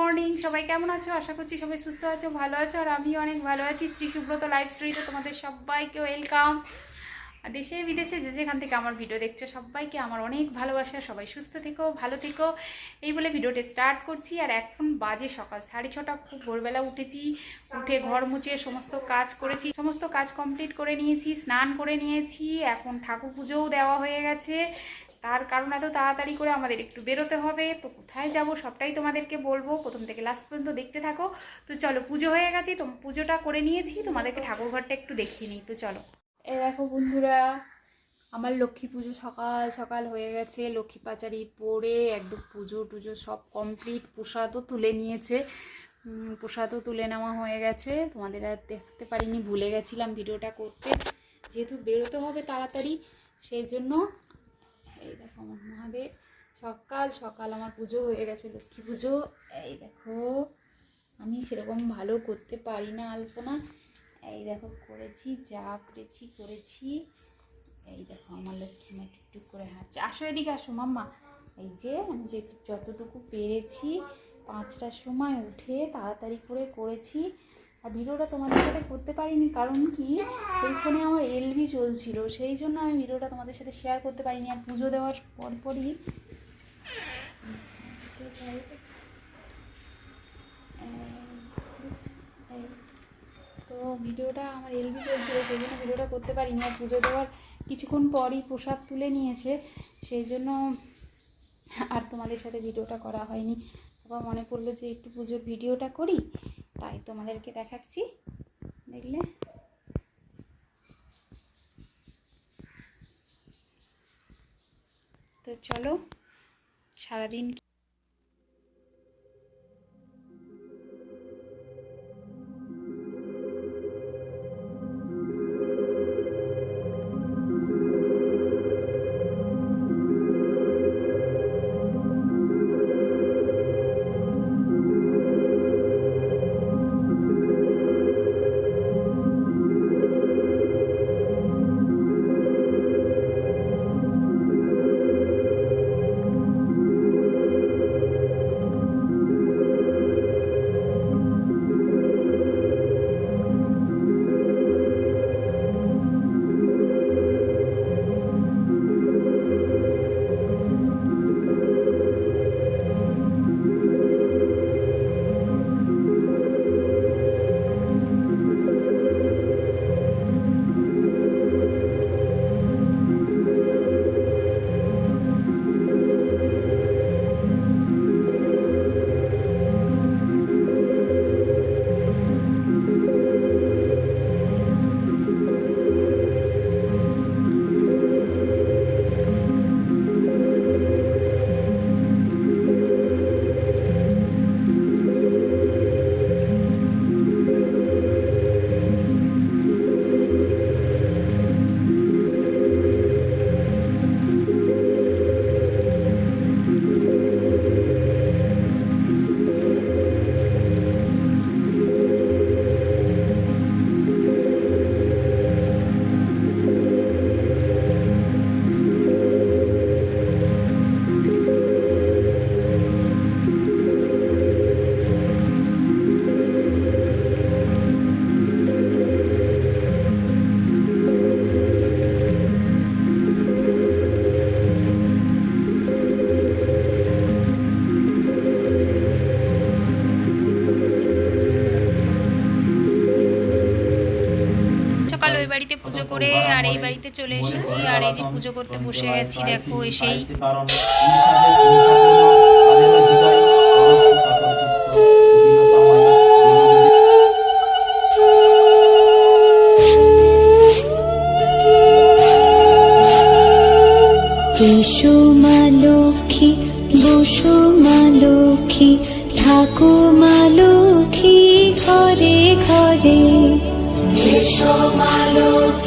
Morning, সবাই কেমন আছো? আশা করছি সবাই সুস্থ আছো, ভালো আছো, আর আমিও অনেক ভালো আছি। শ্রী সুব্রত লাইভ স্টোরিতে তোমাদের সবাইকে ওয়েলকাম দেশে বিদেশে যে যেখান থেকে আমার ভিডিও দেখছ, সবাইকে আমার অনেক ভালোবাসা। সবাই সুস্থ থেকো, ভালো থেকো। এই বলে ভিডিওটা স্টার্ট করছি, আর এখন বাজে সকাল। সাড়ে ছটা, খুব ভোরবেলা উঠেছি। উঠে ঘর মুছে সমস্ত কাজ করেছি। সমস্ত কাজ কমপ্লিট করে নিয়েছি, স্নান করে নিয়েছি। এখন ঠাকুর পুজোও দেওয়া হয়ে গেছে। তার কারণ এত তাড়াতাড়ি করে আমাদের একটু বেরোতে হবে। তো কোথায় যাব সবটাই তোমাদেরকে বলব। প্রথম থেকে লাস্ট পর্যন্ত দেখতে থাকো। তো চলো, পুজো হয়ে গেছি। তো পুজোটা করে নিয়েছি। তোমাদেরকে ঠাকুর ঘরটা একটু দেখিয়ে নিই। তো চলো। এ দেখো বন্ধুরা, আমার লক্ষ্মী পুজো সকাল সকাল হয়ে গেছে। লক্ষ্মী পাচারি পরে একদম পুজো টুজো সব কমপ্লিট প্রসাদও তুলে নিয়েছে। প্রসাদও তুলে নেওয়া হয়ে গেছে। তোমাদের আর দেখতে পারিনি, ভুলে গেছিলাম ভিডিওটা করতে। যেহেতু বেরোতে হবে তাড়াতাড়ি, সেই জন্য এই দেখো আমার মহাদেব। সকাল সকাল আমার পুজো হয়ে গেছে, লক্ষ্মী পুজো। এই দেখো, আমি সেরকম ভালো করতে পারি না, আলপনা। এই দেখো, করেছি, যা করেছি করেছি। এই দেখো, আমার লক্ষ্মী মা টুকটুক করে হাঁটছে। আসো এদিকে আসো, মাম্মা। এই যে, আমি যে যতটুকু পেরেছি, পাঁচটার সময় উঠে তাড়াতাড়ি করে করেছি। আর ভিডিওটা তোমাদের সাথে করতে পারিনি, কারণ কি? সেই ফোনে আমার এলবি চলছিল, সেই জন্য আমি ভিডিওটা তোমাদের সাথে শেয়ার করতে পারিনি। আর পুজো দেওয়ার পরপরই তো ভিডিওটা আমার এলবি চলছিল, সেই জন্য ভিডিওটা করতে পারিনি। আর পুজো দেওয়ার কিছুক্ষণ পরই প্রসাদ তুলে নিয়েছে, সেই জন্য আর তোমাদের সাথে ভিডিওটা করা হয়নি। আবার মনে পড়ল যে একটু পুজোর ভিডিওটা করি? তাই তোমাদেরকে দেখাচ্ছি। দেখলে? তো চলো সারাদিন পুজো করে আর এই বাড়িতে চলে এসেছি। আর এই যে পুজো করতে বসে গেছি দেখো এসেই। এসো মা লক্ষ্মী বসো মা লক্ষ্মী থাকো মা লক্ষ্মী ঘরে ঘরে। এসো মা লক্ষ্মী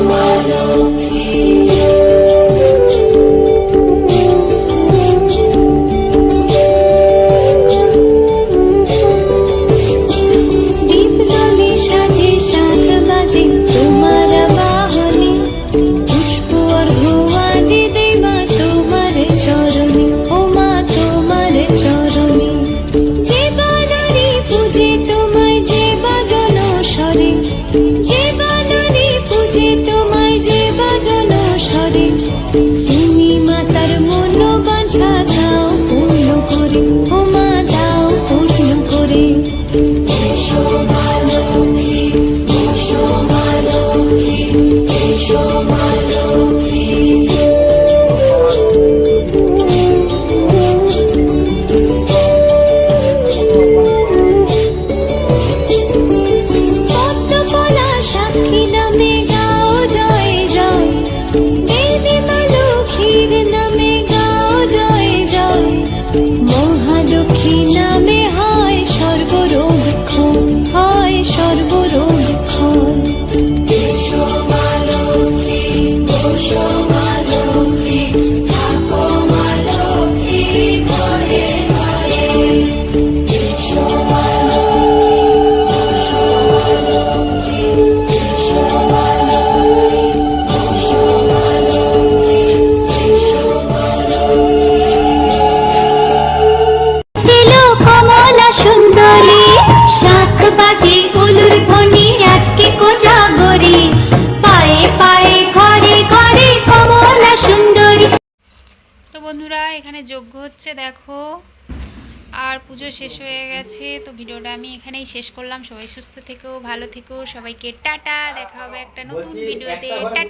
world. এখানে যোগ্য হচ্ছে দেখো। আর পুজো শেষ হয়ে গেছে তো ভিডিওটা আমি এখানেই শেষ করলাম। সবাই সুস্থ থেকো ভালো থেকো সবাইকে টাটা দেখা হবে একটা নতুন ভিডিওতে। টাটা।